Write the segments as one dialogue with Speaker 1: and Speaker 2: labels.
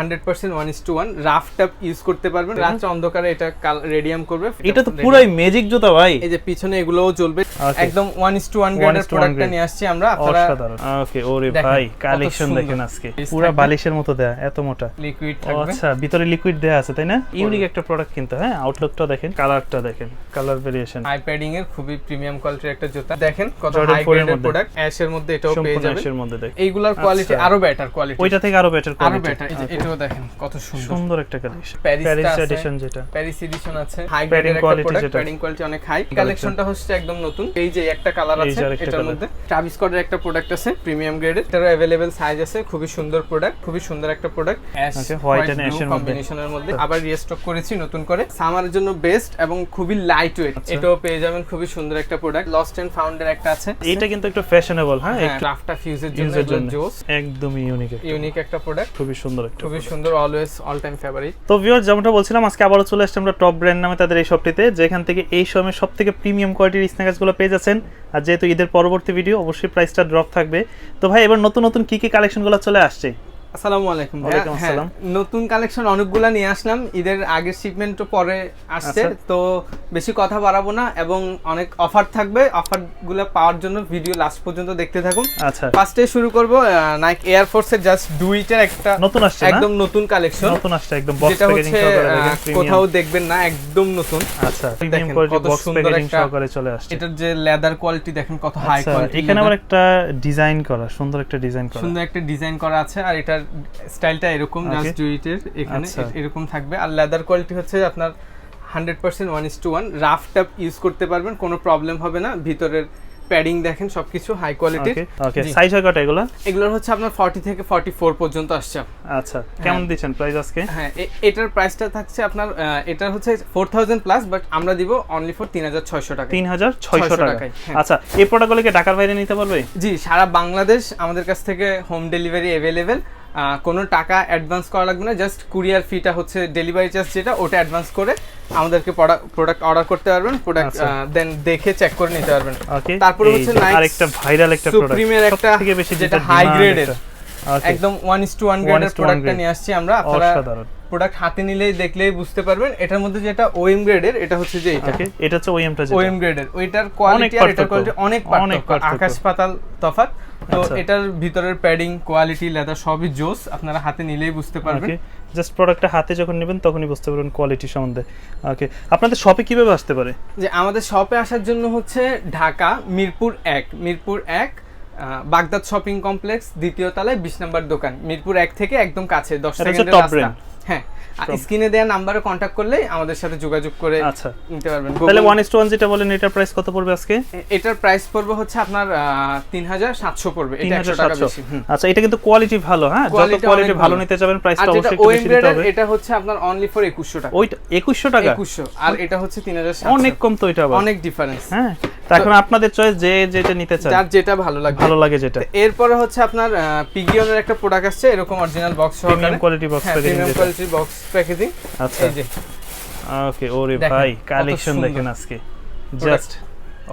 Speaker 1: Hundred percent one is to one rough tough use করতে পারবেন। রাত্রে অন্ধকারে এটা রেডিয়াম করবে।
Speaker 2: এটা তো পুরাই ম্যাজিক জুতা ভাই।
Speaker 1: এই যে পিছনে এগুলোও চলবে. একদম
Speaker 2: one is to one
Speaker 1: One
Speaker 2: গ্রেডের প্রোডাক্টটা
Speaker 1: নিয়ে আসছি আমরা আপনারা
Speaker 2: ওকে ওরে ভাই কালেকশন দেখেন আজকে। পুরা। বালিশের মতো দেয়া এত মোটা।
Speaker 1: লিকুইড থাকবে।
Speaker 2: আচ্ছা ভিতরে লিকুইড দেয়া আছে তাই না? ইউনিক একটা প্রোডাক্ট কিন্তু হ্যাঁ? আউটলুকটা দেখেন কালারটা দেখেন কালার ভেরিয়েশন
Speaker 1: আই প্যাডিং এর খুবই প্রিমিয়াম কোয়ালিটির একটা জুতা। দেখেন কত হাই
Speaker 2: 4 এর
Speaker 1: গ্রেডের
Speaker 2: মধ্যে।
Speaker 1: প্রোডাক্ট অ্যাশের মধ্যে এটাও পেয়ে যাবেন।
Speaker 2: এসের মধ্যে দেখেন।
Speaker 1: এইগুলার কোয়ালিটি
Speaker 2: আচ্ছা।
Speaker 1: আরও বেটার কোয়ালিটি
Speaker 2: ওইটা থেকে আরও বেটার কোয়ালিটি আরও
Speaker 1: বেটার এটাও দেখেন কত সুন্দর।
Speaker 2: সুন্দর একটা কালেকশন প্যারিস
Speaker 1: আছে।
Speaker 2: এডিশন যেটা।
Speaker 1: প্যারিস এডিশন আছে। হাই গ্রেডের একটা প্রোডাক্ট
Speaker 2: যেটা।
Speaker 1: প্যাডিং কোয়ালিটি অনেক হাই কালেকশনটা হচ্ছে একদম নতুন। এই যে একটা কালার
Speaker 2: এই
Speaker 1: আছে
Speaker 2: যে আরেকটা
Speaker 1: এটার
Speaker 2: colour।
Speaker 1: মধ্যে ট্রাভিস স্কটের একটা প্রোডাক্ট আছে প্রিমিয়াম গ্রেডের এটারও अवेलेबल সাইজ আছে খুবই সুন্দর প্রোডাক্ট খুবই সুন্দর একটা product ash
Speaker 2: Okay, white
Speaker 1: white
Speaker 2: and
Speaker 1: and
Speaker 2: ash এর মধ্যে।
Speaker 1: কম্বিনেশনের মধ্যে আবার রিস্টক করেছি নতুন করে সামারের জন্য বেস্ট এবং খুবই লাইট ওয়েট
Speaker 2: আচ্ছা।
Speaker 1: এটাও পেয়ে যাবেন খুবই সুন্দর একটা প্রোডাক্ট লস্ট এন্ড ফাউন্ডের একটা আছে
Speaker 2: এইটা কিন্তু একটু ফ্যাশনেবল হ্যাঁ
Speaker 1: হ্যাঁ
Speaker 2: একটু
Speaker 1: ক্রাফটটা ফিউজের জন্য
Speaker 2: ইউজের
Speaker 1: এগুলো
Speaker 2: জন্য
Speaker 1: জোস
Speaker 2: একদমই ইউনিক
Speaker 1: ইউনিক একটা প্রোডাক্ট
Speaker 2: খুবই সুন্দর একটা
Speaker 1: খুবই
Speaker 2: product।
Speaker 1: সুন্দর অলওয়েজ অল টাইম ফেভারিট
Speaker 2: তো ভিউয়ার যেমনটা বলছিলাম আজকে আবারও চলে আসছে আমরা টপ ব্র্যান্ড নামে তাদের এই শপটিতে যেখান থেকে এই সময় সব থেকে প্রিমিয়াম কোয়ালিটির স্ন্যাকার্সগুলো পেয়ে যাচ্ছেন। আর যেহেতু ঈদের পরবর্তী ভিডিও অবশ্যই প্রাইসটা ড্রপ থাকবে। তো ভাই, এবার নতুন নতুন কী কী কালেকশনগুলো চলে আসছে?
Speaker 1: আসসালামু আলাইকুম হ্যাঁ,
Speaker 2: আসসালাম।
Speaker 1: নতুন কালেকশন অনেকগুলা নিয়ে আসলাম। ঈদের আগের শিপমেন্ট পরে আসছে
Speaker 2: আচ্ছা।
Speaker 1: তো বেশি কথা বাড়াবো না এবং অনেক অফার থাকবে। অফারগুলো পাওয়ার জন্য ভিডিও লাস্ট পর্যন্ত দেখতে থাকুন।
Speaker 2: আচ্ছা।
Speaker 1: ফার্স্টে শুরু করব নাইক এয়ার ফোর্সের জাস্ট দুইটার একটা
Speaker 2: নতুন আসছে
Speaker 1: একদম নতুন কালেকশন
Speaker 2: নতুন আসছে একদম বক্স প্যাকেজিং সহকারে
Speaker 1: কোথাও দেখবেন না একদম নতুন।
Speaker 2: আচ্ছা প্রিমিয়াম কোয়ালিটি বক্স প্যাকেজিং সহকারে চলে আসছে।
Speaker 1: এটার যে লেদার কোয়ালিটি দেখেন কত হাই
Speaker 2: আচ্ছা
Speaker 1: কোয়ালিটি
Speaker 2: এখানে আবার একটা ডিজাইন করা সুন্দর একটা ডিজাইন করা।
Speaker 1: সুন্দর একটা ডিজাইন করা আছে আর এটার স্টাইলটা এরকম জাস্ট এখানে
Speaker 2: আচ্ছা।
Speaker 1: এরকম থাকবে। আর লেদার কোয়ালিটি হচ্ছে আপনার hundred percent one is to one rough use করতে পারবেন কোনো প্রবলেম হবে না। ভিতরের প্যাডিং দেখেন সবকিছু হাই কোয়ালিটির
Speaker 2: ওকে সাইজ হয় এগুলো?
Speaker 1: এগুলোর হচ্ছে আপনার ফর্টি থেকে ফর্টি ফোর পর্যন্ত আসছে।
Speaker 2: আচ্ছা কেমন দিচ্ছেন প্রাইস আজকে?
Speaker 1: হ্যাঁ এটার প্রাইসটা থাকছে আপনার এটার হচ্ছে ফোর থাউজেন্ড প্লাস বাট আমরা দিব অনলি ফর তিন হাজার ছয়শো টাকা
Speaker 2: তিন হাজার ছয়শো
Speaker 1: 600
Speaker 2: টাকা
Speaker 1: টাকায়, হ্যাঁ।
Speaker 2: আচ্ছা এই প্রোডাক্টগুলো কি ঢাকার বাইরে নিতে পারবে?
Speaker 1: জি সারা বাংলাদেশ আমাদের কাছ থেকে হোম ডেলিভারি অ্যাভেলেবেল কোনো টাকা অ্যাডভান্স করা লাগবে না জাস্ট কুরিয়ার ফিটা হচ্ছে ডেলিভারি চার্জ যেটা ওটা অ্যাডভান্স করে আমাদেরকে প্রোডাক্ট অর্ডার করতে পারবেন প্রোডাক্ট
Speaker 2: আচ্ছা।
Speaker 1: দেন দেখে চেক করে নিতে পারবেন।
Speaker 2: ওকে
Speaker 1: তারপরে হচ্ছে Nike
Speaker 2: আরেকটা ভাইরাল একটা প্রোডাক্ট
Speaker 1: Supreme-এর একটা
Speaker 2: থেকে বেশি
Speaker 1: যেটা।
Speaker 2: এটা। Okay,
Speaker 1: একদম
Speaker 2: one is to one
Speaker 1: One
Speaker 2: গ্রেডের প্রোডাক্টটা
Speaker 1: নিয়ে আসছি আমরা। আপনারা প্রোডাক্ট হাতে নিলেই দেখলেই বুঝতে পারবেন। এটার মধ্যে যেটা ওএম গ্রেডের এটা হচ্ছে যে এটা।
Speaker 2: এটা হচ্ছে ওএমটা যেটা।
Speaker 1: ওএম গ্রেডের ওইটার কোয়ালিটি আর এটার কোয়ালিটি অনেক পার্থক্য। আকাশ পাতাল তফাৎ। তো
Speaker 2: আচ্ছা।
Speaker 1: এটার ভিতরের প্যাডিং কোয়ালিটি লেদার সবই জোস আপনারা হাতে নিলেই বুঝতে পারবেন।
Speaker 2: জাস্ট প্রোডাক্টটা হাতে যখন নেবেন তখনই বুঝতে পারবেন কোয়ালিটি সম্বন্ধে। ওকে আপনাদের শপে কীভাবে আসতে পারে?
Speaker 1: যে আমাদের শপে আসার জন্য হচ্ছে ঢাকা মিরপুর এক। মিরপুর এক বাগদাদ শপিং কমপ্লেক্স দ্বিতীয় তলায় বিশ নম্বর দোকান। মিরপুর এক থেকে একদম কাছে দশ সেকেন্ডের রাস্তা। হ্যাঁ স্ক্রিনে দেওয়া নাম্বারে কন্ট্যাক্ট করলেই আমাদের সাথে যোগাযোগ করে
Speaker 2: আচ্ছা।
Speaker 1: নিতে পারবেন।
Speaker 2: তাহলে যেটা বলেন এটার প্রাইস কত পড়বে আজকে?
Speaker 1: এটার প্রাইস পড়বে হচ্ছে আপনার তিন হাজার সাতশো পড়বে।
Speaker 2: তিন
Speaker 1: এটা টাকা বেশি
Speaker 2: আচ্ছা এটা কিন্তু কোয়ালিটি ভালো হ্যাঁ? যত কোয়ালিটি ভালো। নিতে যাবেন প্রাইসটা অবশ্যই একটু বেশি দিতে হবে।
Speaker 1: এটা হচ্ছে আপনার অনলি ফর একুশশো টাকা।
Speaker 2: ওইটা টাকা?
Speaker 1: আর এটা হচ্ছে তিন হাজার
Speaker 2: অনেক কম তো এটা আবার।
Speaker 1: অনেক ডিফারেন্স
Speaker 2: হ্যাঁ? এখন আপনাদের চয়েস যে যেটা নিতে চান।
Speaker 1: যার যেটা ভালো লাগবে।
Speaker 2: ভালো লাগে যেটা।
Speaker 1: এরপরে হচ্ছে আপনার পিগিয়নের একটা প্রোডাক্ট আসছে এরকম
Speaker 2: original box
Speaker 1: premium
Speaker 2: quality
Speaker 1: box
Speaker 2: packaging
Speaker 1: premium box packaging
Speaker 2: আচ্ছা।
Speaker 1: এই যে।
Speaker 2: ওকে ওরে ভাই কালেকশন দেখেন আজকে। জাস্ট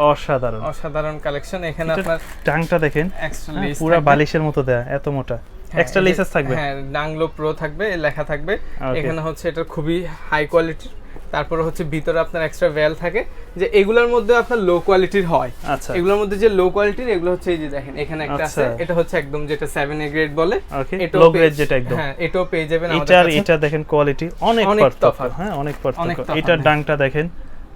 Speaker 2: অসাধারণ।
Speaker 1: অসাধারণ কালেকশন এখানে আপনার
Speaker 2: টাংটা দেখেন।
Speaker 1: এক্সট্রা
Speaker 2: হ্যাঁ, পুরা বালিশের মতো দেয়া এত মোটা। এক্সট্রা লেসেস থাকবে?
Speaker 1: হ্যাঁ ডাংলো প্রো থাকবে লেখা থাকবে। এখানে হচ্ছে এটা খুবই হাই কোয়ালিটির তারপরে হচ্ছে ভিতরে আপনার এক্সট্রা ভ্যাল থাকে যে এগুলোর মধ্যে আপনার লো কোয়ালিটির হয়
Speaker 2: আচ্ছা
Speaker 1: এগুলোর মধ্যে যে লো কোয়ালিটির এগুলো হচ্ছে এই যে দেখেন এখানে একটা আছে
Speaker 2: আচ্ছা।
Speaker 1: এটা হচ্ছে একদম যেটা 7 এ গ্রেড বলে
Speaker 2: এটা
Speaker 1: এটাও
Speaker 2: লো গ্রেড যেটা একদম
Speaker 1: হ্যাঁ এটাও পেয়ে যাবেন আমাদের কাছে।
Speaker 2: এটা দেখেন কোয়ালিটি অনেক পার্থক্য। হ্যাঁ অনেক পার্থক্য
Speaker 1: এটা
Speaker 2: এটার
Speaker 1: হ্যাঁ।
Speaker 2: ডাংটা দেখেন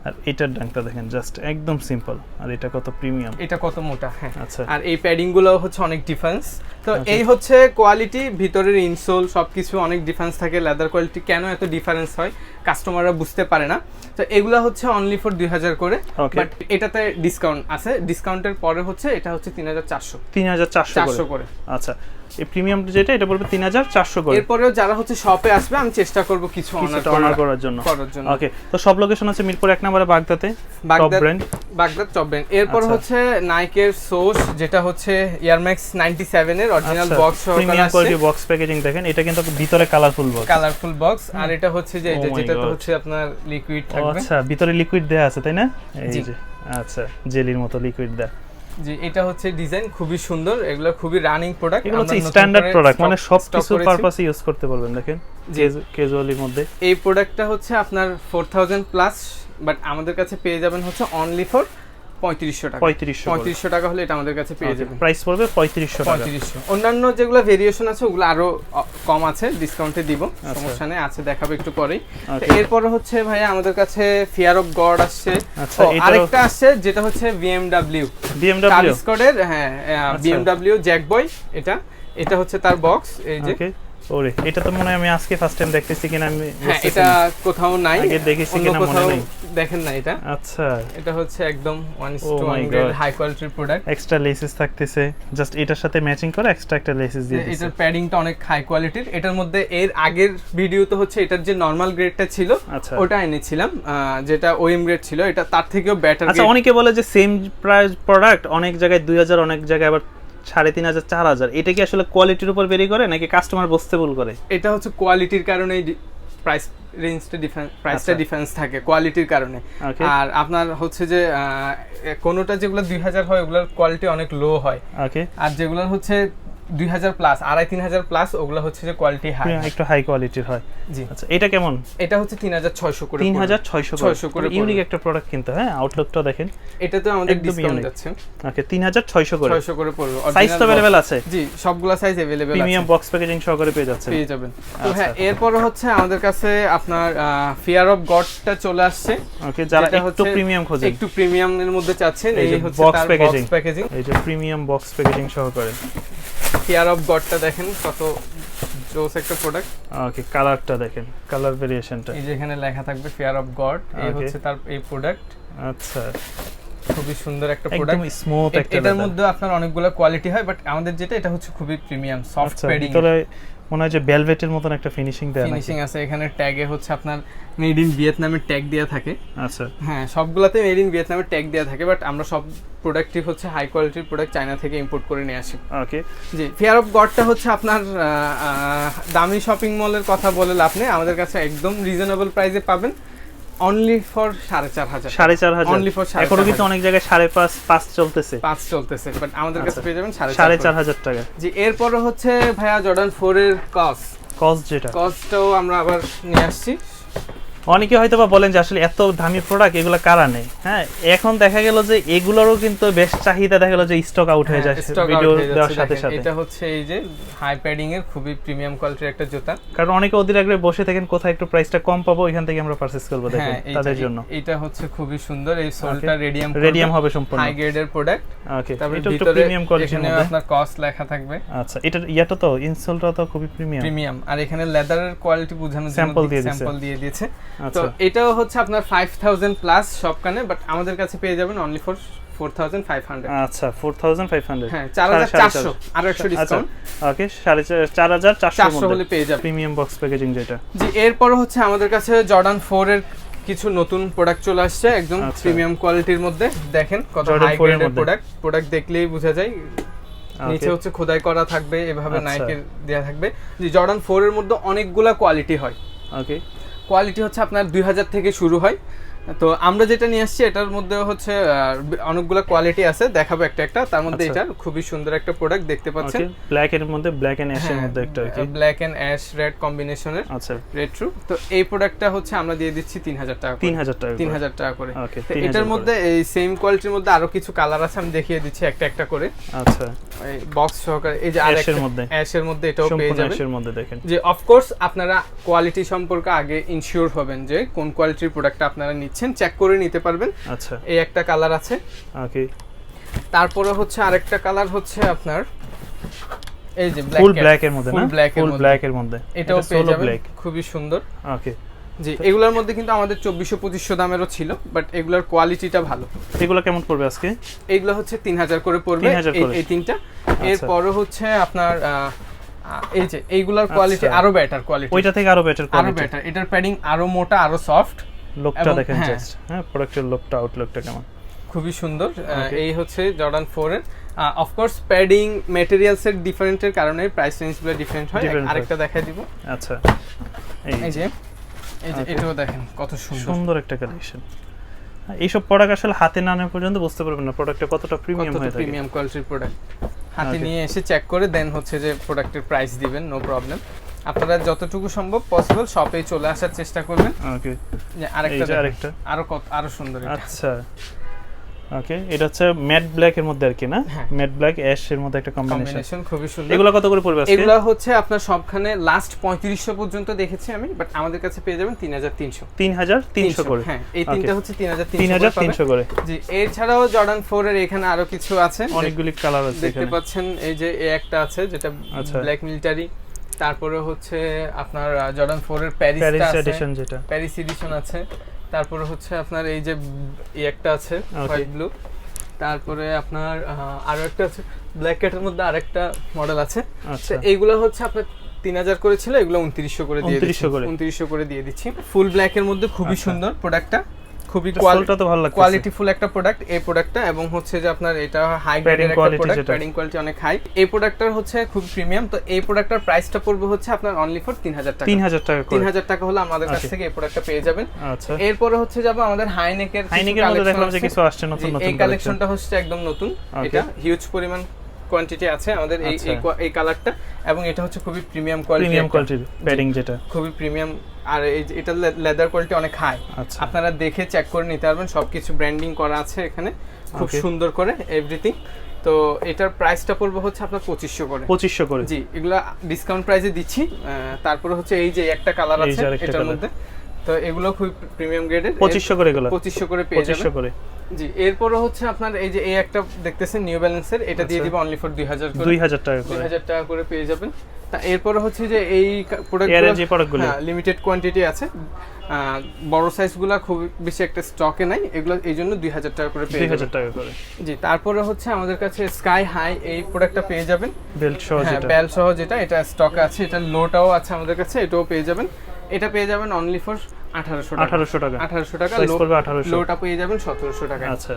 Speaker 2: আর এটার ডাংটা দেখেন জাস্ট একদম সিম্পল আর এটা কত প্রিমিয়াম
Speaker 1: এটা কত মোটা হ্যাঁ।
Speaker 2: আচ্ছা।
Speaker 1: আর এই প্যাডিংগুলো হচ্ছে অনেক ডিফারেন্স তো এই হচ্ছে কোয়ালিটি ভিতরের ইনসোল সবকিছু অনেক ডিফারেন্স থাকে। লেদার কোয়ালিটি কেন এত ডিফারেন্স হয় কাস্টমাররা বুঝতে পারে না। তো এগুলা হচ্ছে অনলি ফর দুই হাজার করে। বাট এটাতে ডিসকাউন্ট আছে। ডিসকাউন্টের পরে হচ্ছে এটা হচ্ছে তিন হাজার চারশো।
Speaker 2: তিন হাজার চারশো
Speaker 1: চারশো করে।
Speaker 2: আচ্ছা। এই প্রিমিয়াম যেটা এটা পড়বে তিন হাজার চারশো করে।
Speaker 1: এরপরেও যারা হচ্ছে শপে আসবে আমি চেষ্টা করব কিছু অনার
Speaker 2: করার জন্য।
Speaker 1: করার জন্য।
Speaker 2: ওকে তো সব লোকেশন আছে মিরপুর এক নম্বরে বাগদাতে
Speaker 1: Baghdad
Speaker 2: brand
Speaker 1: Baghdad top brand এরপর
Speaker 2: আচ্ছা।
Speaker 1: হচ্ছে নাইকের সোর্স যেটা হচ্ছে ইয়ারম্যাক্স নাইনটি সেভেন এর original box
Speaker 2: premium quality box packaging দেখেন এটা কিন্তু ভিতরে কালারফুল বক্স
Speaker 1: কালারফুল বক্স আর এটা হচ্ছে যে
Speaker 2: Oh
Speaker 1: যেটা তো হচ্ছে আপনার লিকুইড থাকবে।
Speaker 2: আচ্ছা ভিতরে লিকুইড দেয়া আছে তাই না? এই। যে আচ্ছা জেলির মতো লিকুইড দেয়া।
Speaker 1: যে এটা হচ্ছে ডিজাইন খুবই সুন্দর এগুলো খুবই রানিং প্রোডাক্ট
Speaker 2: এগুলো হচ্ছে স্ট্যান্ডার্ড প্রোডাক্ট মানে সব কিছু পারপাসে ইউজ করতে পারবেন দেখেন ক্যাজুয়ালির মধ্যে।
Speaker 1: এই প্রোডাক্টটা হচ্ছে আপনার ফোর থাউজেন্ড প্লাস বাট আমাদের কাছে পেয়ে যাবেন হচ্ছে অনলি ফর পঁয়ত্রিশশো টাকা।
Speaker 2: পঁয়ত্রিশশো
Speaker 1: পঁয়ত্রিশশো টাকা হলে এটা আমাদের কাছে পেয়ে যাবেন।
Speaker 2: প্রাইস পড়বে পঁয়ত্রিশশো
Speaker 1: পঁয়ত্রিশশো। অন্যান্য যেগুলো ভেরিয়েশন আছে ওগুলো আরও কম আছে ডিসকাউন্টে দিব
Speaker 2: আচ্ছা।
Speaker 1: সমস্যা নেই আছে দেখাবো একটু পরেই। তো এরপরে হচ্ছে ভাইয়া আমাদের কাছে ফিয়ার অফ গড আসছে।
Speaker 2: আচ্ছা,
Speaker 1: আরেকটা আসছে যেটা হচ্ছে বিএমডাব্লিউ
Speaker 2: বিএমডব্লিউ
Speaker 1: কাবিস্কডের হ্যাঁ বিএমডাব্লিউ জ্যাক বয় এটা। এটা হচ্ছে তার বক্স এই যে।
Speaker 2: ওরে এটা তো মনে হয় আমি আজকে ফার্স্ট টাইম দেখতেছি কিনা আমি
Speaker 1: হ্যাঁ এটা কোথাও নাই।
Speaker 2: আগে দেখেছি কিনা মনে নেই।
Speaker 1: দেখেন না এটা?
Speaker 2: আচ্ছা।
Speaker 1: এটা হচ্ছে একদম one is
Speaker 2: Oh
Speaker 1: to
Speaker 2: my grade
Speaker 1: high কোয়ালিটির প্রোডাক্ট
Speaker 2: এক্সট্রা লেসেস থাকতেছে। জাস্ট এটার সাথে ম্যাচিং করে এক্সট্রা একটা লেসেস দিয়ে দিয়েছে
Speaker 1: এটার প্যাডিংটা অনেক হাই কোয়ালিটির এটার মধ্যে এর আগের ভিডিও তো হচ্ছে এটার যে নর্মাল গ্রেডটা ছিল
Speaker 2: আচ্ছা।
Speaker 1: ওটা এনেছিলাম। যেটা ওএম গ্রেড ছিল এটা তার থেকেও বেটার
Speaker 2: আচ্ছা অনেকে বলে যে সেম প্রাইস প্রোডাক্ট অনেক জায়গায় দুই হাজার অনেক জায়গায় আবার সাড়ে তিন হাজার চার হাজার। এটা কি আসলে কোয়ালিটির উপর বেরি করে নাকি কাস্টমার বুঝতে ভুল করে?
Speaker 1: এটা হচ্ছে কোয়ালিটির কারণেই প্রাইস রেঞ্জটা ডিফারেন্স প্রাইসটা। ডিফারেন্স থাকে কোয়ালিটির কারণে। আর আপনার হচ্ছে যে কোনোটা যেগুলো দুই হাজার হয় ওগুলোর কোয়ালিটি অনেক লো হয়।
Speaker 2: ওকে
Speaker 1: আর যেগুলোর হচ্ছে দুই হাজার প্লাস আড়াই তিন হাজার প্লাস ওগুলো হচ্ছে যে কোয়ালিটি হাই
Speaker 2: একটু হাই কোয়ালিটির হয়।
Speaker 1: জি।
Speaker 2: আচ্ছা এটা কেমন?
Speaker 1: এটা হচ্ছে তিন হাজার ছয়শো করে
Speaker 2: তিন হাজার ছয়শো
Speaker 1: 600 করে
Speaker 2: ইউনিক একটা প্রোডাক্ট কিন্তু হ্যাঁ আউটলুকটা দেখেন।
Speaker 1: এটা তো আমাদের ডিসকাউন্ট যাচ্ছে।
Speaker 2: ওকে তিন হাজার ছয়শো করে।
Speaker 1: ছয়শো করে পড়বে।
Speaker 2: সাইজ তো অ্যাভেলেবেল আছে।
Speaker 1: জি সবগুলা size available
Speaker 2: premium box packaging সহকারে পেয়ে যাচ্ছে
Speaker 1: পেয়ে যাবেন। তো
Speaker 2: আচ্ছা।
Speaker 1: হ্যাঁ এরপরে হচ্ছে আমাদের কাছে আপনার ফিয়ার অফ গডটা চলে আসছে।
Speaker 2: ওকে যারা একটু প্রিমিয়াম খোঁজেন।
Speaker 1: একটু প্রিমিয়ামের মধ্যে চাচ্ছেন
Speaker 2: এই
Speaker 1: হচ্ছে বক্স প্যাকেজিং
Speaker 2: এই যে প্রিমিয়াম বক্স প্যাকেজিং সহকারে।
Speaker 1: ফিয়ার অফ গডটা দেখেন কত জোস একটা প্রোডাক্ট
Speaker 2: ওকে কালারটা দেখেন কালার ভেরিয়েশনটা
Speaker 1: এই যে এখানে লেখা থাকবে ফিয়ার অফ গড এই হচ্ছে তার এই প্রোডাক্ট
Speaker 2: আচ্ছা।
Speaker 1: খুবই সুন্দর একটা
Speaker 2: একদম স্মুথ একটা
Speaker 1: এটার মধ্যে আপনার অনেকগুলো কোয়ালিটি হয় বাট আমাদের যেটা এটা হচ্ছে খুবই প্রিমিয়াম সফট প্যাডিং
Speaker 2: মনে হয় যে ভেলভেটের মতন একটা ফিনিশিং দেয়া
Speaker 1: ফিনিশিং আছে এখানে ট্যাগে হচ্ছে আপনার মেড ইন ভিয়েতনামের ট্যাগ থাকে।
Speaker 2: আচ্ছা।
Speaker 1: হ্যাঁ সবগুলাতে মেড ইন ভিয়েতনামের ট্যাগ দেওয়া থাকে বাট আমরা সব প্রোডাক্টই হচ্ছে হাই কোয়ালিটির প্রোডাক্ট চায়না থেকে ইম্পোর্ট করে নিয়ে আসি।
Speaker 2: ওকে
Speaker 1: জি ফেয়ার অফ গডটা হচ্ছে আপনার দামি শপিং মলের কথা বলে লাভ নেই। আমাদের কাছে একদম রিজনেবল প্রাইসে পাবেন। অনলি ফর সাড়ে চার হাজার
Speaker 2: সাড়ে চার হাজার।
Speaker 1: অনলি ফর সাড়ে এখনও
Speaker 2: কিন্তু অনেক জায়গায় সাড়ে পাঁচ পাঁচ চলতেছে।
Speaker 1: পাঁচ চলতেছে বাট আমাদের কাছে
Speaker 2: আচ্ছা।
Speaker 1: পেয়ে যাবেন সাড়ে চার
Speaker 2: হাজার টাকা।
Speaker 1: জি এরপরে হচ্ছে ভাইয়া জর্ডান ফোর এর কস
Speaker 2: কস্ট যেটা।
Speaker 1: কসটাও আমরা আবার নিয়ে আসছি।
Speaker 2: অনেকে হয়তো বা বলেন যে আসলে এত দামি প্রোডাক্ট এগুলো কারা নেই হ্যাঁ এখন দেখা গেল যে এগুলোরও কিন্তু বেশ চাহিদা দেখা গেল যে স্টক আউট হয়ে যায়
Speaker 1: হ্যাঁ,
Speaker 2: ভিডিও দেওয়ার সাথে সাথে।
Speaker 1: এটা হচ্ছে এই যে হাই প্যাডিং এর খুবই প্রিমিয়াম কোয়ালিটির একটা জুতা।
Speaker 2: কারণ অনেকে ওদের আগে বসে থাকেন কোথায় একটু প্রাইসটা কম পাবো ওইখান থেকে আমরা পারচেজ করব দেখেন তাদের জন্য।
Speaker 1: এটা হচ্ছে খুবই সুন্দর এই সোলটা রেডিয়াম
Speaker 2: রেডিয়াম হবে সম্পূর্ণ।
Speaker 1: হাই গ্রেডের প্রোডাক্ট
Speaker 2: ওকে
Speaker 1: তারপরে
Speaker 2: এটা একটু প্রিমিয়াম কোয়ালিটির মধ্যে।
Speaker 1: আপনার কস্ট লেখা থাকবে।
Speaker 2: আচ্ছা এটা ইয়াটা তো ইনসোলটা তো খুবই প্রিমিয়াম
Speaker 1: প্রিমিয়াম আর এখানে লেদারের কোয়ালিটি বোঝানোর জন্য। স্যাম্পল দিয়ে দিয়েছে। তো
Speaker 2: আচ্ছা।
Speaker 1: এটাও হচ্ছে আপনার ফাইভ থাউজেন্ড প্লাস সবখানে বাট আমাদের কাছে পেয়ে যাবেন only for four thousand five hundred
Speaker 2: আচ্ছা ফোর থাউজেন্ড ফাইভ হান্ড্রেড
Speaker 1: হ্যাঁ চার হাজার চারশো আরও একশো
Speaker 2: আচ্ছা
Speaker 1: ডিসকাউন্ট
Speaker 2: ওকে সাড়ে চার- হাজার
Speaker 1: চারশো হলে পেয়ে যাবেন।
Speaker 2: প্রিমিয়াম বক্স প্যাকেজিং যেটা।
Speaker 1: জি এরপর হচ্ছে আমাদের কাছে জর্ডান ফোর এর কিছু নতুন প্রোডাক্ট চলে আসছে একদম
Speaker 2: আচ্ছা।
Speaker 1: প্রিমিয়াম কোয়ালিটির মধ্যে। দেখেন কত হাই গ্রেডের প্রোডাক্ট প্রোডাক্ট দেখলেই বোঝা যায়। নিচে হচ্ছে খোদাই করা থাকবে এভাবে
Speaker 2: আচ্ছা।
Speaker 1: নাইকের দেওয়া থাকবে। যে জর্ডান ফোর এর মধ্যে অনেকগুলা কোয়ালিটি হয়।
Speaker 2: ওকে
Speaker 1: কোয়ালিটি হচ্ছে আপনার দুই হাজার থেকে শুরু হয়। তো আমরা যেটা নিয়ে আসছি এটার মধ্যে হচ্ছে অনেকগুলো কোয়ালিটি আছে দেখাবো একটা একটা। তার মধ্যে
Speaker 2: আচ্ছা।
Speaker 1: এটা খুবই সুন্দর একটা প্রোডাক্ট দেখতে পাচ্ছেন।
Speaker 2: ব্ল্যাক এর মধ্যে ব্ল্যাক এন্ড অ্যাশের
Speaker 1: হ্যাঁ,
Speaker 2: মধ্যে একটা আর কি।
Speaker 1: ব্ল্যাক এন্ড অ্যাশ রেড কম্বিনেশনের
Speaker 2: আচ্ছা।
Speaker 1: রেড ট্রু তো এই প্রোডাক্টটা হচ্ছে আমরা দিয়ে দিচ্ছি তিন হাজার টাকা
Speaker 2: তিন হাজার টাকা
Speaker 1: তিন হাজার টাকা করে।
Speaker 2: ওকে
Speaker 1: তো এটার মধ্যে এই সেম কোয়ালিটির মধ্যে আরও কিছু কালার আছে আমি দেখিয়ে দিচ্ছি একটা একটা করে।
Speaker 2: আচ্ছা।
Speaker 1: এই বক্স সহকারে এই যে আর
Speaker 2: এর মধ্যে।
Speaker 1: অ্যাশের মধ্যে এটাও পেয়ে যাবেন।
Speaker 2: অ্যাশের মধ্যে দেখেন।
Speaker 1: যে অফকোর্স আপনারা কোয়ালিটি সম্পর্কে আগে ইনসিওর হবেন যে কোন কোয়ালিটির প্রোডাক্টটা আপনারা নিচ্ছেন চেক করে নিতে পারবেন।
Speaker 2: আচ্ছা।
Speaker 1: এই একটা কালার আছে।
Speaker 2: ওকে।
Speaker 1: তারপরে হচ্ছে আরেকটা কালার হচ্ছে আপনার এই যে
Speaker 2: ফুল ব্ল্যাক এর। মধ্যে না?
Speaker 1: ফুল ব্ল্যাক এর মধ্যে।
Speaker 2: ব্ল্যাক
Speaker 1: এটাও পেয়ে যাবেন।
Speaker 2: ব্ল্যাক
Speaker 1: খুবই সুন্দর।
Speaker 2: ওকে।
Speaker 1: জি এগুলোর মধ্যে কিন্তু আমাদের চব্বিশশো পঁচিশশো দামেরও ছিল বাট এগুলোর কোয়ালিটিটা ভালো।
Speaker 2: এগুলো কেমন পড়বে আজকে?
Speaker 1: এইগুলো হচ্ছে তিন হাজার করে পড়বে এই- তিনটা। এরপরও হচ্ছে আপনার এই যে এইগুলার কোয়ালিটি
Speaker 2: আচ্ছা।
Speaker 1: আরও বেটার কোয়ালিটি
Speaker 2: ওইটা থেকে আরও বেটার আরও
Speaker 1: বেটার এটার প্যাডিং আরও মোটা আরও সফট
Speaker 2: লুকটা দেখেন
Speaker 1: হ্যাঁ।
Speaker 2: জাস্ট হ্যাঁ প্রোডাক্টের লুকটা আউটলুকটা কেমন?
Speaker 1: খুবই সুন্দর। এই হচ্ছে জর্ডান ফোর এর। অফকোর্স প্যাডিং মেটেরিয়ালস এর ডিফারেন্টের কারণে প্রাইস রেঞ্জগুলো ডিফারেন্ট হয়।
Speaker 2: হয়।
Speaker 1: আরেকটা দেখাই দিব।
Speaker 2: আচ্ছা। এই
Speaker 1: যে এই যে এটাও দেখেন কত সুন্দর।
Speaker 2: সুন্দর একটা কালেকশন এইসব প্রোডাক্ট আসলে হাতে না নেওয়া পর্যন্ত বুঝতে পারবেন না প্রোডাক্টটা কতটা প্রিমিয়াম হয়ে থাকে।
Speaker 1: প্রিমিয়াম কোয়ালিটির প্রোডাক্ট হাতে নিয়ে এসে চেক করে দেন হচ্ছে যে প্রোডাক্টের প্রাইস দিবেন নো প্রবলেম আপনারা যতটুকু সম্ভব পসিবল শপে চলে আসার চেষ্টা করবেন।
Speaker 2: ওকে
Speaker 1: আরেকটা
Speaker 2: আরেকটা।
Speaker 1: আরও কত আরও সুন্দর এটা।
Speaker 2: আচ্ছা। ওকে এটা হচ্ছে ম্যাট ব্ল্যাক এর মধ্যে আর কি না। ম্যাট ব্ল্যাক অ্যাশ এর মধ্যে একটা কম্বিনেশন
Speaker 1: কম্বিনেশন খুবই সুন্দর।
Speaker 2: এগুলো কত করে পড়বে আজকে?
Speaker 1: এগুলা হচ্ছে আপনার সবখানে লাস্ট পঁয়ত্রিশশো পর্যন্ত দেখেছি আমি বাট আমাদের কাছে পেয়ে যাবেন তিন হাজার তিনশো।
Speaker 2: 3300 করে?
Speaker 1: হ্যাঁ এই তিনটা হচ্ছে তিন হাজার
Speaker 2: 3300 করে
Speaker 1: জি এছাড়াও জর্ডান ফোর এর এখানে আরও কিছু আছে।
Speaker 2: অনেকগুলি কালার আছে
Speaker 1: দেখতে পাচ্ছেন এই যে এ একটা আছে যেটা
Speaker 2: আচ্ছা।
Speaker 1: ব্ল্যাক মিলিটারি তারপরে হচ্ছে আপনার জর্ডান ফোর এর প্যারিস
Speaker 2: এডিশন যেটা।
Speaker 1: প্যারিস এডিশন আছে। তারপরে হচ্ছে আপনার এই যে একটা আছে হোয়াইট ব্লু তারপরে আপনার আরও একটা আছে ব্ল্যাক ক্যাটের মধ্যে আরেকটা মডেল আছে।
Speaker 2: আচ্ছা।
Speaker 1: এইগুলো হচ্ছে আপনার তিন হাজার করে ছিল এগুলো উনত্রিশশো করে দিয়ে
Speaker 2: 2900 করে।
Speaker 1: উনত্রিশশো করে দিয়ে দিচ্ছি। ফুল ব্ল্যাক এর মধ্যে খুবই
Speaker 2: আচ্ছা।
Speaker 1: সুন্দর প্রোডাক্টটা খুবই
Speaker 2: সোলটা তো ভালো লাগছে
Speaker 1: কোয়ালিটিফুল একটা প্রোডাক্ট এই প্রোডাক্টটা এবং হচ্ছে যে আপনার এটা হাই গ্রেডের একটা প্রোডাক্ট প্যাডিং কোয়ালিটি অনেক হাই এই প্রোডাক্টটার হচ্ছে খুব প্রিমিয়াম তো এই প্রোডাক্টটার প্রাইসটা পড়বে হচ্ছে আপনার অনলি ফর তিন হাজার টাকা।
Speaker 2: 3000 টাকা
Speaker 1: তিন
Speaker 2: করে
Speaker 1: হাজার টাকা হলে আমাদের কাছ থেকে এই প্রোডাক্টটা পেয়ে যাবেন।
Speaker 2: আচ্ছা।
Speaker 1: এরপরে হচ্ছে যাব আমাদের হাইনেকের
Speaker 2: হাইনিকের মধ্যে দেখলাম যে কিছু আসছে নতুন নতুন
Speaker 1: এই কালেকশনটা হচ্ছে একদম নতুন। এটা হিউজ পরিমাণ কোয়ান্টিটি আছে আমাদের এই
Speaker 2: আচ্ছা।
Speaker 1: এই কালারটা এবং এটা হচ্ছে খুবই প্রিমিয়াম কোয়ালিটি
Speaker 2: প্রিমিয়াম কোয়ালিটির প্যাডিং যেটা।
Speaker 1: খুবই প্রিমিয়াম আর এটা লেদার কোয়ালিটি অনেক হাই
Speaker 2: আচ্ছা।
Speaker 1: আপনারা দেখে চেক করে নিতে পারবেন সবকিছু ব্র্যান্ডিং করা আছে এখানে। খুব সুন্দর করে এভরিথিং তো এটার প্রাইসটা পড়বে হচ্ছে আপনার পঁচিশশো করে।
Speaker 2: পঁচিশশো করে।
Speaker 1: জি এগুলা ডিসকাউন্ট প্রাইসে দিচ্ছি। তারপরে হচ্ছে এই যে একটা কালার আছে এটার মধ্যে। তো এগুলো খুব প্রিমিয়াম গ্রেডের
Speaker 2: 2500 করে এগুলো।
Speaker 1: পঁচিশশো করে পেয়ে যাবেন।
Speaker 2: 2500 করে।
Speaker 1: জি এরপরে হচ্ছে আপনার এই যে এই একটা দেখতেছেন নিউ ব্যালেন্সের এটা দিয়ে
Speaker 2: আচ্ছা।
Speaker 1: দিব অনলি ফর দুই হাজার করে।
Speaker 2: 2000 টাকা করে।
Speaker 1: হাজার টাকা করে পেয়ে যাবেন। তা এরপরে হচ্ছে যে এই
Speaker 2: প্রোডাক্টের যে প্রোডাক্টগুলো
Speaker 1: হ্যাঁ লিমিটেড কোয়ান্টিটি আছে। বড় সাইজগুলো খুব বেশি একটা স্টকে নাই। এগুলো এই জন্য দুই হাজার টাকা করে পেয়ে
Speaker 2: 2000 টাকা করে।
Speaker 1: জি তারপরে হচ্ছে আমাদের কাছে স্কাই হাই এই প্রোডাক্টটা পেয়ে যাবেন।
Speaker 2: বেল্ট সহ
Speaker 1: হ্যাঁ
Speaker 2: যেটা।
Speaker 1: বেল সহ যেটা এটা স্টকে আছে এটা লোটাও আছে আমাদের কাছে এটাও পেয়ে যাবেন। এটা পেয়ে যাবেন অনলি ফর আঠারোশো টাকা।
Speaker 2: 1800 টাকা।
Speaker 1: আঠারোশো টাকা
Speaker 2: প্রাইস পড়বে 1800
Speaker 1: লোটা পেয়ে যাবেন সতেরোশো টাকা
Speaker 2: আচ্ছা।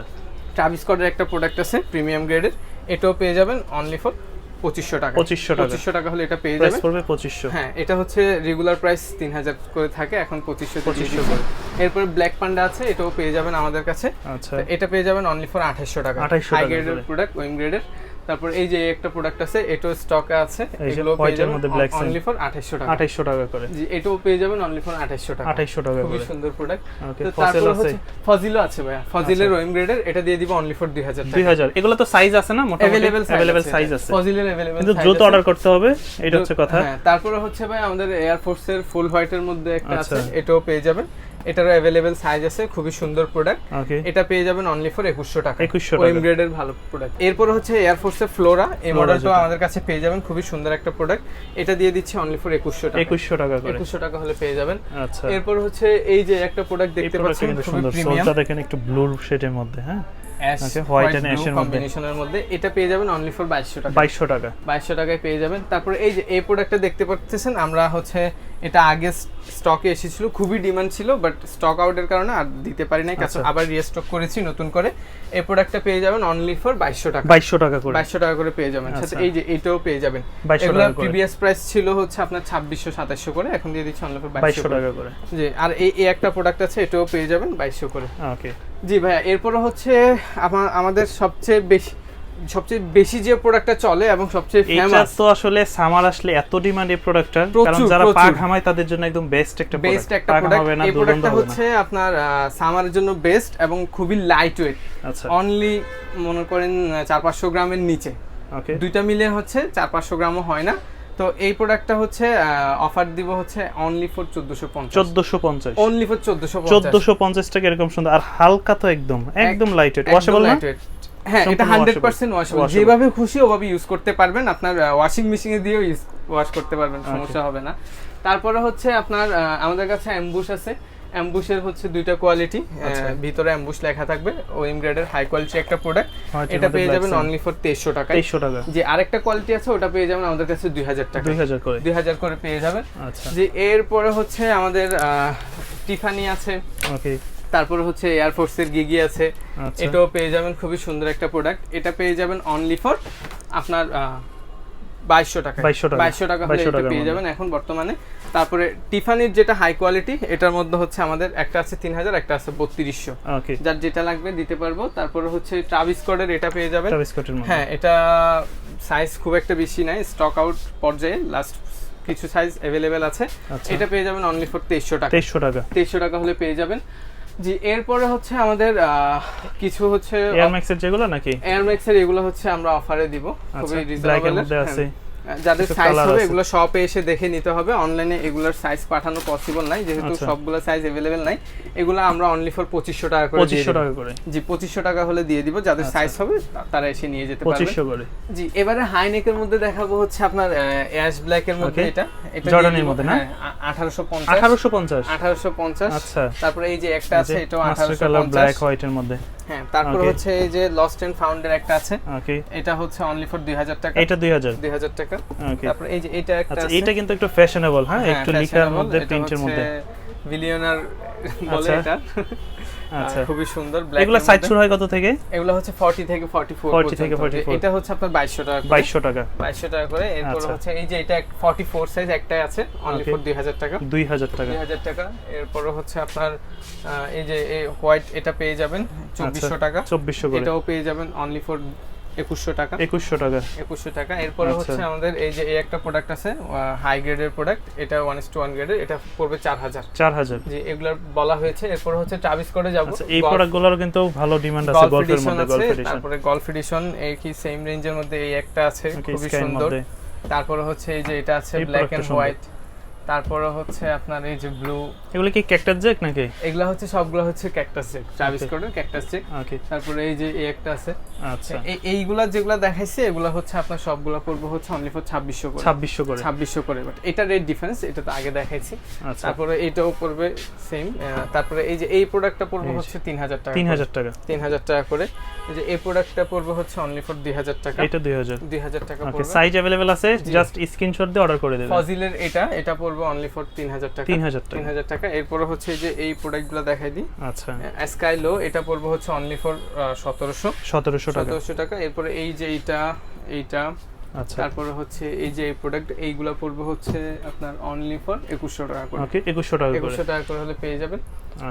Speaker 1: ট্রাভিস স্কটের একটা প্রোডাক্ট আছে প্রিমিয়াম গ্রেডের এটাও পেয়ে যাবেন অনলি ফর পঁচিশশো টাকা।
Speaker 2: 2500 টাকা।
Speaker 1: পঁচিশশো টাকা হলে এটা পেয়ে যাবেন।
Speaker 2: পড়বে 2500
Speaker 1: হ্যাঁ এটা হচ্ছে রেগুলার প্রাইস তিন হাজার করে থাকে এখন পঁচিশশো
Speaker 2: 2500
Speaker 1: পঁচিশশো করে। এরপরে ব্ল্যাক পান্ডা আছে এটাও পেয়ে যাবেন আমাদের কাছে।
Speaker 2: আচ্ছা।
Speaker 1: এটা পেয়ে যাবেন অনলি ফর আঠাশশো টাকা।
Speaker 2: 2800
Speaker 1: হাই গ্রেডের প্রোডাক্ট ওয়েম গ্রেডের তারপর এই যে একটা প্রোডাক্ট আছে এটাও স্টকে আছে
Speaker 2: এই যে
Speaker 1: এগুলো
Speaker 2: white
Speaker 1: পেয়ে
Speaker 2: এর
Speaker 1: যাবেন
Speaker 2: মধ্যে black sign।
Speaker 1: অনলি ফর আঠাশশো টাকা
Speaker 2: 2800 টাকা করে
Speaker 1: জি এটাও পেয়ে যাবেন অনলি ফর আঠাশশো টাকা
Speaker 2: 2800 টাকা
Speaker 1: খুবই
Speaker 2: করে
Speaker 1: সুন্দর প্রোডাক্ট
Speaker 2: ওকে
Speaker 1: তো
Speaker 2: ফসেল
Speaker 1: তারপর
Speaker 2: আছে
Speaker 1: হচ্ছে ফজিলও আছে ভাইয়া ফজিলের
Speaker 2: আচ্ছা।
Speaker 1: ওয়েম গ্রেডের এটা দিয়ে দিব অনলি ফর দুই হাজার টাকা
Speaker 2: 2000 এগুলো তো সাইজ আছে না মোটামুটি
Speaker 1: অ্যাভেলেবেল
Speaker 2: अवेलेबल সাইজ আছে
Speaker 1: ফজিলের অ্যাভেলেবেল
Speaker 2: কিন্তু দ্রুত অর্ডার করতে হবে এটা হচ্ছে কথা
Speaker 1: হ্যাঁ তারপরে হচ্ছে ভাই আমাদের এয়ারফোর্সের ফুল হোয়াইটের মধ্যে একটা
Speaker 2: আচ্ছা।
Speaker 1: আছে এটাও পেয়ে যাবেন এটারও অ্যাভেলেবেল সাইজ আছে খুবই সুন্দর প্রোডাক্ট এটা পেয়ে যাবেন অনলি ফর একুশশো টাকা।
Speaker 2: 2100
Speaker 1: ওয়েম
Speaker 2: টাকা।
Speaker 1: গ্রেডের ভালো প্রোডাক্ট এরপর হচ্ছে এয়ারফোর্সের ফ্লোরা এই
Speaker 2: যেটা।
Speaker 1: আমাদের কাছে পেয়ে যাবেন খুবই সুন্দর একটা প্রোডাক্ট এটা দিয়ে দিচ্ছি অনলি ফর একুশশো টাকা।
Speaker 2: 2100 টাকা করে।
Speaker 1: একুশশো টাকা হলে পেয়ে যাবেন।
Speaker 2: আচ্ছা।
Speaker 1: এরপর হচ্ছে এই যে একটা প্রোডাক্ট দেখতে পাচ্ছেন খুবই প্রিমিয়াম
Speaker 2: দেখেন একটু ব্লু শেডের মধ্যে হ্যাঁ?
Speaker 1: হোয়াইট
Speaker 2: মধ্যে।
Speaker 1: কম্বিনেশনের মধ্যে। এটা পেয়ে যাবেন অনলি ফর টাকা।
Speaker 2: 2200 টাকা।
Speaker 1: টাকায় পেয়ে যাবেন। তারপরে এই যে এই প্রোডাক্টটা দেখতে পাচ্ছেন আমরা হচ্ছে এটা আগে স্টকে এসেছিল খুবই ডিমান্ড ছিল বাট স্টক আউটের কারণে আর দিতে পারি নাই
Speaker 2: আচ্ছা।
Speaker 1: আবার রিস্টক করেছি নতুন করে। এই প্রোডাক্টটা পেয়ে যাবেন অনলি ফর বাইশশো টাকা।
Speaker 2: 2200 টাকা করে।
Speaker 1: বাইশশো টাকা করে পেয়ে যাবেন।
Speaker 2: আচ্ছা।
Speaker 1: এই যে এটাও পেয়ে যাবেন।
Speaker 2: 2200
Speaker 1: এগুলো প্রিভিয়াস প্রাইস ছিল হচ্ছে আপনার ছাব্বিশশো সাতাশশো করে এখন দিয়ে দিচ্ছি অনলি ফর
Speaker 2: 2200
Speaker 1: বাইশশো
Speaker 2: টাকা করে।
Speaker 1: জি আর এই এই একটা প্রোডাক্ট আছে এটাও পেয়ে যাবেন বাইশশো করে।
Speaker 2: ওকে
Speaker 1: জি ভাইয়া এরপরে হচ্ছে আমাদের সবচেয়ে বেশি সবচেয়ে বেশি যে প্রোডাক্টটা চলে এবং সবচেয়ে ফেমাস
Speaker 2: তো আসলে সামার আসলে এত ডিমান্ড এই প্রোডাক্টটার
Speaker 1: প্রচুর,
Speaker 2: কারণ যারা পা। ঘামায় তাদের জন্য একদম বেস্ট একটা
Speaker 1: বেস্ট একটা প্রোডাক্ট এই প্রোডাক্টটা হচ্ছে আপনার সামারের জন্য বেস্ট এবং খুবই লাইট ওয়েট
Speaker 2: আচ্ছা।
Speaker 1: অনলি মনে করেন চার পাঁচশো গ্রামের নিচে।
Speaker 2: ওকে
Speaker 1: দুইটা মিলে হচ্ছে চার পাঁচশো গ্রামও হয় না। তো এই প্রোডাক্টটা হচ্ছে অফার দিব হচ্ছে অনলি ফর চোদ্দশো পঞ্চাশ।
Speaker 2: 1450
Speaker 1: অনলি ফর চোদ্দশো
Speaker 2: 1450 টাকা এরকম সুন্দর আর হালকা তো একদম একদম লাইট ওয়েট ওয়াশেবল না?
Speaker 1: হ্যাঁ এটা
Speaker 2: সম্পূর্ণ
Speaker 1: hundred
Speaker 2: washable।
Speaker 1: Percent washable
Speaker 2: Washable।
Speaker 1: যেভাবে খুশি ওভাবে ইউজ করতে পারবেন। আপনার ওয়াশিং মেশিনে দিয়েও ওয়াশ করতে পারবেন সমস্যা হবে না। তারপরে হচ্ছে আপনার আমাদের কাছে অ্যাম্বুশ আছে। অ্যাম্বুশের হচ্ছে দুইটা কোয়ালিটি
Speaker 2: আচ্ছা।
Speaker 1: ভিতরে অ্যাম্বুশ লেখা থাকবে। ওএম গ্রেডের হাই কোয়ালিটি একটা প্রোডাক্ট এটা পেয়ে যাবেন। অনলি ফর তেইশশো টাকা
Speaker 2: 2300 টাকা।
Speaker 1: যে আরেকটা কোয়ালিটি আছে ওটা পেয়ে যাবেন আমাদের কাছে দুই হাজার টাকা
Speaker 2: 2000 করে।
Speaker 1: দুই হাজার করে পেয়ে যাবেন।
Speaker 2: আচ্ছা।
Speaker 1: যে এরপরে হচ্ছে আমাদের টিফানি আছে।
Speaker 2: ওকে
Speaker 1: তারপরে হচ্ছে এয়ারফোর্সের গিগি আছে।
Speaker 2: আচ্ছা।
Speaker 1: এটাও পেয়ে যাবেন খুবই সুন্দর একটা প্রোডাক্ট এটা পেয়ে যাবেন অনলি ফর আপনার বাইশশো টাকা
Speaker 2: 2200 টাকা।
Speaker 1: বাইশশো টাকা হলে এটা পেয়ে যাবেন এখন বর্তমানে। তারপরে টিফানির যেটা হাই কোয়ালিটি এটার মধ্যে হচ্ছে আমাদের একটা আছে তিন হাজার একটা আছে বত্রিশশো। যার যেটা লাগবে দিতে পারব। তারপরে হচ্ছে ট্রাভিস কোডের এটা পেয়ে যাবেন। হ্যাঁ এটা সাইজ খুব একটা বেশি নাই স্টক আউট পর্যায়ে লাস্ট কিছু সাইজ অ্যাভেলেবেল আছে।
Speaker 2: আচ্ছা।
Speaker 1: এটা পেয়ে যাবেন অনলি ফর তেইশশো টাকা।
Speaker 2: তেইশশো টাকা।
Speaker 1: তেইশশো টাকা হলে পেয়ে যাবেন। জি এরপরে হচ্ছে আমাদের আহ, কিছু হচ্ছে
Speaker 2: এয়ার ম্যাক্সের যেগুলো নাকি?
Speaker 1: এয়ার ম্যাক্সের এগুলো হচ্ছে আমরা অফারে দিব। খুবই
Speaker 2: আচ্ছা
Speaker 1: রিজনেবল
Speaker 2: মধ্যে আছে।
Speaker 1: যাদের সাইজ হবে এগুলো শপে এসে দেখে নিতে হবে। অনলাইনে এগুলোর সাইজ পাঠানো পসিবল নাই। যেহেতু
Speaker 2: আচ্ছা।
Speaker 1: সবগুলো সাইজ অ্যাভেলেবেল নাই। এগুলো আমরা অনলি ফর পঁচিশশো টাকা করে দিয়ে
Speaker 2: পঁচিশশো
Speaker 1: দিব।
Speaker 2: টাকা করে।
Speaker 1: জি পঁচিশশো টাকা হলে দিয়ে দিব। যাদের
Speaker 2: আচ্ছা।
Speaker 1: সাইজ হবে তারা এসে নিয়ে যেতে পারবে।
Speaker 2: পঁচিশশো করে।
Speaker 1: জি এবারে হাইনেকের মধ্যে দেখাবো হচ্ছে আপনার অ্যাশ ব্ল্যাক এর মধ্যে এটা। এটা
Speaker 2: জর্ডানের মধ্যে না?
Speaker 1: আঠারোশো পঞ্চাশ।
Speaker 2: আঠারোশো পঞ্চাশ।
Speaker 1: আঠারোশো পঞ্চাশ।
Speaker 2: আচ্ছা।
Speaker 1: তারপরে এই যে একটা আছে এটাও
Speaker 2: মাস্টার
Speaker 1: আঠারোশো
Speaker 2: কালার ব্ল্যাক
Speaker 1: পঞ্চাশ
Speaker 2: হোয়াইটের মধ্যে।
Speaker 1: হ্যাঁ তারপর হচ্ছে এই যে লস্ট এন্ড ফাউন্ডের একটা আছে।
Speaker 2: ওকে
Speaker 1: এটা হচ্ছে অনলি ফর দুই হাজার টাকা।
Speaker 2: এটা দুই হাজার।
Speaker 1: দুই হাজার টাকা
Speaker 2: ওকে
Speaker 1: তারপর এই যে এটা একটা
Speaker 2: আচ্ছা এটা কিন্তু একটু ফ্যাশনেবল হ্যাঁ? একটু লিখার মধ্যে প্রিন্টের মধ্যে।
Speaker 1: বিলিয়নার বলে
Speaker 2: আচ্ছা।
Speaker 1: এটা।
Speaker 2: আচ্ছা।
Speaker 1: খুবই সুন্দর ব্ল্যাক
Speaker 2: এগুলো সাইজ শুরু হয় কত থেকে?
Speaker 1: এগুলো হচ্ছে 40 থেকে 44
Speaker 2: 40 থেকে 44
Speaker 1: এটা হচ্ছে আপনার 2200 টাকা করে।
Speaker 2: বাইশশো টাকা।
Speaker 1: 2200 টাকা করে। এরপর
Speaker 2: আচ্ছা।
Speaker 1: হচ্ছে এই যে এটা 44 সাইজ একটাই আছে। অনলি. ফর 2000 টাকা।
Speaker 2: দুই হাজার টাকা।
Speaker 1: 2000 টাকা। এরপর হচ্ছে আপনার এই যে এই হোয়াইট এটা পেয়ে যাবেন 2400 টাকা।
Speaker 2: চব্বিশশো করে।
Speaker 1: এটাও পেয়ে যাবেন অনলি ফর 2100 টাকা।
Speaker 2: একুশশো টাকা।
Speaker 1: 2100 টাকা। এরপরে
Speaker 2: আচ্ছা।
Speaker 1: হচ্ছে আমাদের এই যে এই একটা প্রোডাক্ট আছে হাই গ্রেডের প্রোডাক্ট এটা 1 টু 1 গ্রেডের এটা পড়বে 4000
Speaker 2: চার হাজার।
Speaker 1: যে এগুলার বলা হয়েছে। এরপর হচ্ছে ট্রাভিস করে যাব।
Speaker 2: আচ্ছা এই প্রোডাক্টগুলোর কিন্তু ভালো ডিমান্ড আছে
Speaker 1: গল্ফ
Speaker 2: গল্ফের
Speaker 1: এডিশন
Speaker 2: মধ্যে
Speaker 1: আছে। তারপরে গল্ফ এডিশন এই কি সেম রেঞ্জের মধ্যে এই একটা আছে খুবই সুন্দর। তারপরে হচ্ছে এই যে এটা আছে ব্ল্যাক এন্ড হোয়াইট তারপরে হচ্ছে আপনার এই যে ব্লু
Speaker 2: এগুলো কি ক্যাক্টাস জেক নাকি?
Speaker 1: এগুলা হচ্ছে সবগুলো হচ্ছে Cactus Jack Travis
Speaker 2: Okay.
Speaker 1: Cactus Jack
Speaker 2: okay
Speaker 1: তারপরে এই যে এই একটা আছে।
Speaker 2: আচ্ছা।
Speaker 1: এই এইগুলা যেগুলা দেখাইছে এগুলা হচ্ছে আপনার সবগুলা পড়বে হচ্ছে অনলি ফর 2600 করে।
Speaker 2: ছাব্বিশশো করে।
Speaker 1: 2600 করে বাট এটা রেট ডিফারেন্স এটা তো আগে দেখাইছি।
Speaker 2: আচ্ছা।
Speaker 1: তারপরে এটাও পড়বে সেম তারপরে এই যে এই প্রোডাক্টটা পড়বে হচ্ছে 3000 টাকা
Speaker 2: তিন
Speaker 1: করে।
Speaker 2: হাজার টাকা।
Speaker 1: তিন হাজার টাকা করে। এই যে এই প্রোডাক্টটা পড়বে হচ্ছে অনলি ফর দুই হাজার টাকা।
Speaker 2: এটা দুই হাজার।
Speaker 1: দুই হাজার টাকা
Speaker 2: ওকে
Speaker 1: পড়বে।
Speaker 2: সাইজ অ্যাভেলেবেল আছে। জাস্ট স্ক্রিনশট দিয়ে অর্ডার করে দেবেন।
Speaker 1: ফজিলের এটা এটা পড়বে অনলি ফর তিন হাজার টাকা।
Speaker 2: তিন হাজার
Speaker 1: তিন
Speaker 2: টাকা।
Speaker 1: হাজার টাকা। এরপরে হচ্ছে যে এই প্রোডাক্টগুলো দেখাই দিই।
Speaker 2: আচ্ছা।
Speaker 1: স্কাই লো এটা পড়বে হচ্ছে অনলি ফর সতেরোশো।
Speaker 2: সতেরোশো টাকা।
Speaker 1: সতেরোশো টাকা। এরপর এই যে এইটা এইটা
Speaker 2: আচ্ছা।
Speaker 1: তারপরে হচ্ছে এই যে এই প্রোডাক্ট এইগুলা পড়বে হচ্ছে আপনার অনলি ফর একুশশো টাকা করে।
Speaker 2: ওকে একুশশো টাকা করে।
Speaker 1: একুশশো টাকা করে হলে পেয়ে যাবেন।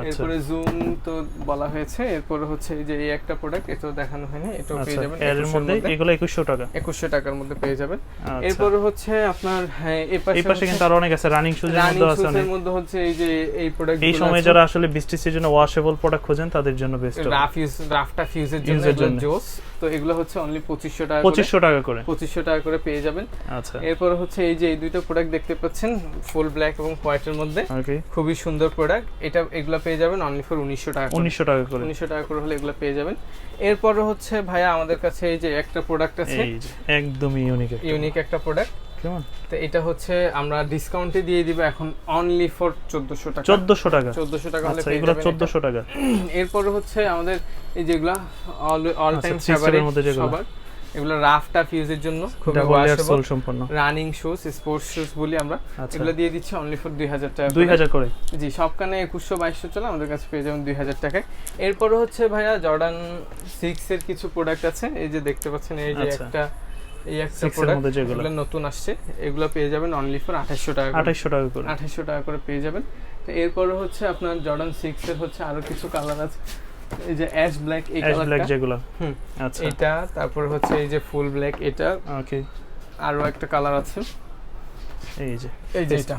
Speaker 1: এরপরে জুম তো বলা হয়েছে এরপরে হচ্ছে এই যে এই একটা প্রোডাক্ট এটাও দেখানো হয়নি এটাও পেয়ে
Speaker 2: আচ্ছা
Speaker 1: যাবেন
Speaker 2: এর মধ্যে এগুলো 2100 টাকা।
Speaker 1: 2100 টাকার মধ্যে পেয়ে যাবেন।
Speaker 2: এরপর
Speaker 1: এরপরে হচ্ছে আপনার হ্যাঁ এই পাশে
Speaker 2: এই পাশে কিন্তু আরও অনেক আছে রানিং শুজের
Speaker 1: এর
Speaker 2: মধ্যে আছে অনেক।
Speaker 1: মধ্যে হচ্ছে এই যে এই প্রোডাক্ট
Speaker 2: এই সময় যারা আসলে বৃষ্টি সিজনে ওয়াশেবল প্রোডাক্ট খোঁজেন তাদের জন্য বেস্ট
Speaker 1: রাফ ইউজ রাফটা ফিউজের
Speaker 2: এর জন্য।
Speaker 1: জোস। তো এগুলো হচ্ছে অনলি পঁচিশশো টাকা
Speaker 2: পঁচিশশো টাকা করে।
Speaker 1: পঁচিশশো টাকা করে পেয়ে যাবেন।
Speaker 2: আচ্ছা।
Speaker 1: এরপর হচ্ছে এই যে এই দুইটা প্রোডাক্ট দেখতে পাচ্ছেন ফুল ব্ল্যাক এবং হোয়াইটের মধ্যে। খুবই সুন্দর প্রোডাক্ট এটা এগুলো পেয়ে যাবেন অনলি ফর উনিশশো টাকা।
Speaker 2: উনিশশো টাকা করে।
Speaker 1: উনিশশো টাকা করে হলে এগুলো পেয়ে যাবেন। এরপর হচ্ছে ভাইয়া আমাদের কাছে এই যে একটা প্রোডাক্ট আছে।
Speaker 2: একদমই ইউনিক
Speaker 1: ইউনিক একটা। প্রোডাক্ট
Speaker 2: কেমন?
Speaker 1: তো এটা হচ্ছে আমরা ডিসকাউন্টে দিয়ে দিব এখন অনলি ফর চোদ্দশো টাকা।
Speaker 2: চোদ্দশো টাকা।
Speaker 1: চোদ্দশো টাকা হলে
Speaker 2: আচ্ছা এগুলো
Speaker 1: যাবেন
Speaker 2: চোদ্দশো টাকা।
Speaker 1: এটা। এরপরে হচ্ছে আমাদের এই যেগুলা অল অল টাইম ফেভারিট সবার এগুলো রাফ টাফ ইউজের জন্য খুবই ওয়াশেবল
Speaker 2: সম্পন্ন।
Speaker 1: রানিং শুজ স্পোর্টস শুজ বলি আমরা।
Speaker 2: আচ্ছা।
Speaker 1: এগুলো দিয়ে দিচ্ছি অনলি ফর দুই হাজার টাকা
Speaker 2: দুই
Speaker 1: করে।
Speaker 2: হাজার করে।
Speaker 1: জি সবখানে একুশশো বাইশশো চলে আমাদের কাছে পেয়ে যাবেন দুই হাজার টাকায়। এরপরে হচ্ছে ভাইয়া জর্ডান সিক্স এর কিছু প্রোডাক্ট আছে। এই যে দেখতে পাচ্ছেন এই যে
Speaker 2: আচ্ছা।
Speaker 1: একটা এই একটা প্রোডাক্ট
Speaker 2: মধ্যে যেগুলো।
Speaker 1: নতুন আসছে এগুলো পেয়ে যাবেন অনলি ফর আঠাশশো টাকা করে।
Speaker 2: আঠাইশশো টাকা করে।
Speaker 1: আঠাশশো টাকা করে পেয়ে যাবেন। তো এরপরে হচ্ছে আপনার জর্ডান সিক্স এর হচ্ছে আরও কিছু কালার আছে। এই যে অ্যাশ ব্ল্যাক এই
Speaker 2: ব্ল্যাক
Speaker 1: কালারটা
Speaker 2: যেগুলো।
Speaker 1: হুম।
Speaker 2: আচ্ছা।
Speaker 1: এটা তারপর হচ্ছে এই যে ফুল ব্ল্যাক এটা
Speaker 2: ওকে
Speaker 1: আরও একটা কালার আছে।
Speaker 2: এই যে
Speaker 1: এই যে এটা।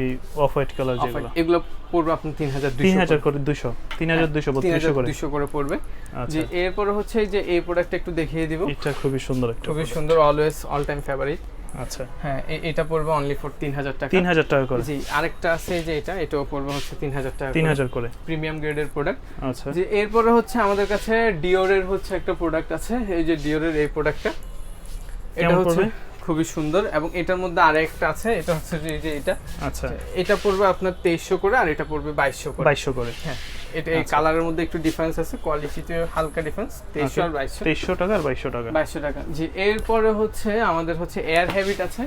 Speaker 2: এই অফ হোয়াইট কালার। যেগুলো।
Speaker 1: এগুলো পড়বে হাজার
Speaker 2: তিন হাজার করে। করে
Speaker 1: দুশো করে। পড়বে।
Speaker 2: আচ্ছা।
Speaker 1: যে এরপরে হচ্ছে যে এই প্রোডাক্ট একটু দেখিয়ে দিব।
Speaker 2: এটা খুবই সুন্দর একটা
Speaker 1: খুবই সুন্দর অলওয়েজ অল টাইম ফেভারিট
Speaker 2: আচ্ছা।
Speaker 1: হ্যাঁ এটা পড়বে অনলি ফর তিন হাজার টাকা।
Speaker 2: তিন হাজার টাকা করে।
Speaker 1: জি আরেকটা আছে যে এটা এটাও পড়বে হচ্ছে তিন হাজার টাকা
Speaker 2: তিন হাজার করে।
Speaker 1: প্রিমিয়াম গ্রেডের প্রোডাক্ট
Speaker 2: আচ্ছা।
Speaker 1: যে এরপরে হচ্ছে আমাদের কাছে ডিওরের হচ্ছে একটা প্রোডাক্ট আছে। এই যে ডিওরের এই প্রোডাক্টটা এটা হচ্ছে? খুবই সুন্দর এবং এটার মধ্যে আর একটা আছে এটা হচ্ছে যে এই যে এটা।
Speaker 2: আচ্ছা।
Speaker 1: এটা পড়বে আপনার তেইশশো করে আর এটা পড়বে বাইশশো করে।
Speaker 2: বাইশশো করে
Speaker 1: এটা এই
Speaker 2: আচ্ছা।
Speaker 1: কালারের মধ্যে একটু ডিফারেন্স আছে কোয়ালিটিতে হালকা ডিফারেন্স
Speaker 2: Okay.
Speaker 1: আর
Speaker 2: টাকা আর টাকা।
Speaker 1: বাইশশো টাকা। জি এরপরে হচ্ছে আমাদের হচ্ছে এয়ার হ্যাবিট আছে।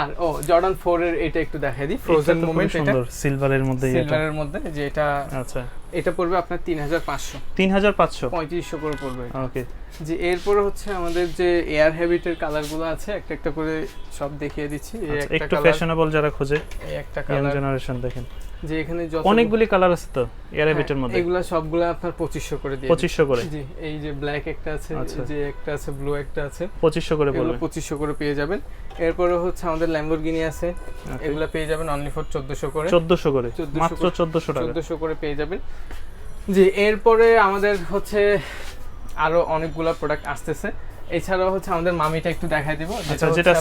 Speaker 1: আর ও জর্ডান এর এটা একটু দেখাই দিই ফ্রোজেন মোমেন্ট এটা।
Speaker 2: সিলভারের মধ্যে এটা।
Speaker 1: সিলভারের মধ্যে যে এটা
Speaker 2: আচ্ছা।
Speaker 1: এটা পড়বে আপনার তিন হাজার পাঁচশো।
Speaker 2: তিন হাজার পাঁচশো?
Speaker 1: পঁয়ত্রিশশো করে পড়বে
Speaker 2: ওকে
Speaker 1: যে এরপরে হচ্ছে আমাদের যে এয়ার হ্যাবিটের কালারগুলো আছে একটা একটা করে সব দেখিয়ে দিচ্ছি।
Speaker 2: আচ্ছা,
Speaker 1: একটু
Speaker 2: ফ্যাশনেবল যারা খোঁজে
Speaker 1: এই একটা কালার
Speaker 2: জেনারেশন দেখেন।
Speaker 1: যে এখানে যত
Speaker 2: অনেকগুলি কালার আছে তো এয়ারবিটের মধ্যে
Speaker 1: এগুলা সবগুলা আপনার পঁচিশশো করে দিয়ে
Speaker 2: করে?
Speaker 1: জি এই যে ব্ল্যাক একটা আছে
Speaker 2: আচ্ছা।
Speaker 1: যে একটা আছে ব্লু একটা আছে।
Speaker 2: করে
Speaker 1: করে পেয়ে যাবেন। এরপরে হচ্ছে আমাদের ল্যাম্বরগিনি আছে। এগুলা পেয়ে যাবেন অনলি ফর চোদ্দশো করে।
Speaker 2: চোদ্দশো করে? মাত্র। চোদ্দশো টাকা।
Speaker 1: চোদ্দশো করে পেয়ে যাবেন। জি এরপরে আমাদের হচ্ছে আরও অনেকগুলা প্রোডাক্ট আসতেছে। এছাড়াও হচ্ছে আমাদের মামিটা একটু দেখাই দিব
Speaker 2: আচ্ছা যেটা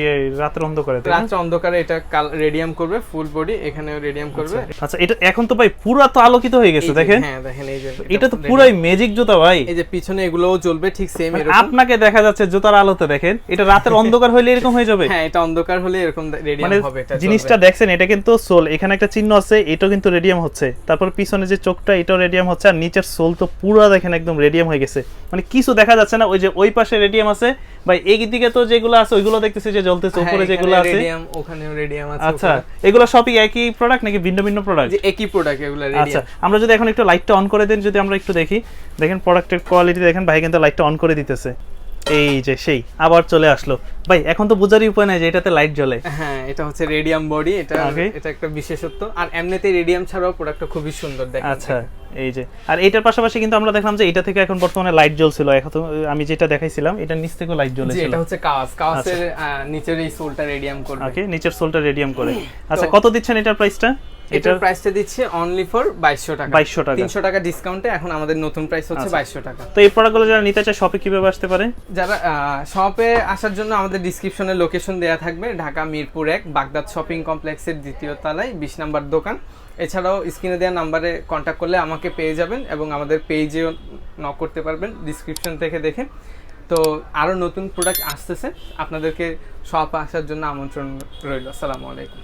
Speaker 2: ইয়ে, রাতের অন্ধকারে না?
Speaker 1: অন্ধকারে এটা রেডিয়াম করবে ফুল বডি এখানেও রেডিয়াম করবে।
Speaker 2: আচ্ছা, আচ্ছা এটা এখন তো ভাই পুরা তো আলোকিত হয়ে গেছে দেখেন।
Speaker 1: হ্যাঁ দেখেন এই যে
Speaker 2: এটা তো। পুরাই ম্যাজিক জুতা ভাই।
Speaker 1: এই যে পিছনে এগুলোও জ্বলবে ঠিক সেম
Speaker 2: মানে
Speaker 1: এরকম।
Speaker 2: আপনাকে দেখা যাচ্ছে জুতার আলোতে দেখেন। এটা রাতের অন্ধকার হলে এরকম হয়ে যাবে।
Speaker 1: হ্যাঁ এটা অন্ধকার হলে এরকম রেডিয়াম
Speaker 2: মানে
Speaker 1: হবে এটা
Speaker 2: জিনিসটা দেখছেন এটা কিন্তু সোল। এখানে একটা চিহ্ন আছে এটাও কিন্তু রেডিয়াম হচ্ছে। তারপর পিছনে যে চোখটা এটাও রেডিয়াম হচ্ছে আর নিচের সোল তো পুরো দেখেন একদম রেডিয়াম হয়ে গেছে। মানে কিছু দেখা যাচ্ছে না ওই যে ওই পাশে রেডিয়াম আছে। ভাই এই দিকে তো যেগুলো আছে ওইগুলো দেখতেছি যে জ্বলতেছে উপরে যেগুলো আছে।
Speaker 1: রেডিয়াম হ্যাঁ, ওখানেও রেডিয়াম আছে
Speaker 2: আচ্ছা এগুলো সবই একই প্রোডাক্ট নাকি ভিন্ন ভিন্ন প্রোডাক্ট
Speaker 1: যে একই প্রোডাক্ট এগুলো রেডিয়াম আচ্ছা
Speaker 2: আমরা যদি এখন একটু লাইটটা অন করে দেন যদি আমরা একটু দেখি। দেখেন প্রোডাক্টের কোয়ালিটি দেখেন ভাই কিন্তু লাইটটা অন করে দিতেছে। এই যে সেই আবার চলে আসলো। ভাই এখন তো বোঝারই উপায় নাই যে এটাতে লাইট জ্বলে।
Speaker 1: হ্যাঁ এটা হচ্ছে রেডিয়াম বডি এটা. এটা একটা বিশেষত্ব। আর এমনিতে রেডিয়াম ছাড়াও প্রোডাক্টটা খুবই সুন্দর দেখেন।
Speaker 2: আচ্ছা। এই যে আর এটার পাশাপাশি কিন্তু আমরা দেখলাম যে এটা থেকে এখন বর্তমানে লাইট জ্বলছিল। এখন আমি যেটা দেখাইছিলাম এটা নিচ থেকে লাইট জ্বলেছিল।
Speaker 1: এটা হচ্ছে কাওয়াস কাওয়াসের নিচের এই সোলটা রেডিয়াম করবে।
Speaker 2: ওকে নিচের সোলটা রেডিয়াম করে। আচ্ছা কত দিচ্ছেন এটার প্রাইসটা
Speaker 1: এটার প্রাইসটা দিচ্ছে অনলি ফর 2200 টাকা।
Speaker 2: 2200 টাকা।
Speaker 1: 300 টাকা ডিসকাউন্টে এখন আমাদের নতুন প্রাইস হচ্ছে
Speaker 2: আচ্ছা।
Speaker 1: 2200 টাকা।
Speaker 2: তো এই প্রোডাক্টগুলো যারা নিতে চায় শপে কীভাবে আসতে পারে?
Speaker 1: যারা শপে আসার জন্য আমাদের ডিসক্রিপশনে লোকেশন দেয়া থাকবে। ঢাকা মিরপুর এক বাগদাদ শপিং কমপ্লেক্সের দ্বিতীয় তলায় বিশ নাম্বার দোকান। এছাড়াও স্ক্রিনে দেওয়া নাম্বারে কন্ট্যাক্ট করলে আমাকে পেয়ে যাবেন এবং আমাদের পেজেও ন করতে পারবেন ডিসক্রিপশন থেকে দেখে। তো আরও নতুন প্রোডাক্ট আসতেছে, আপনাদেরকে সব আসার জন্য আমন্ত্রণ রইল। আসসালামু আলাইকুম।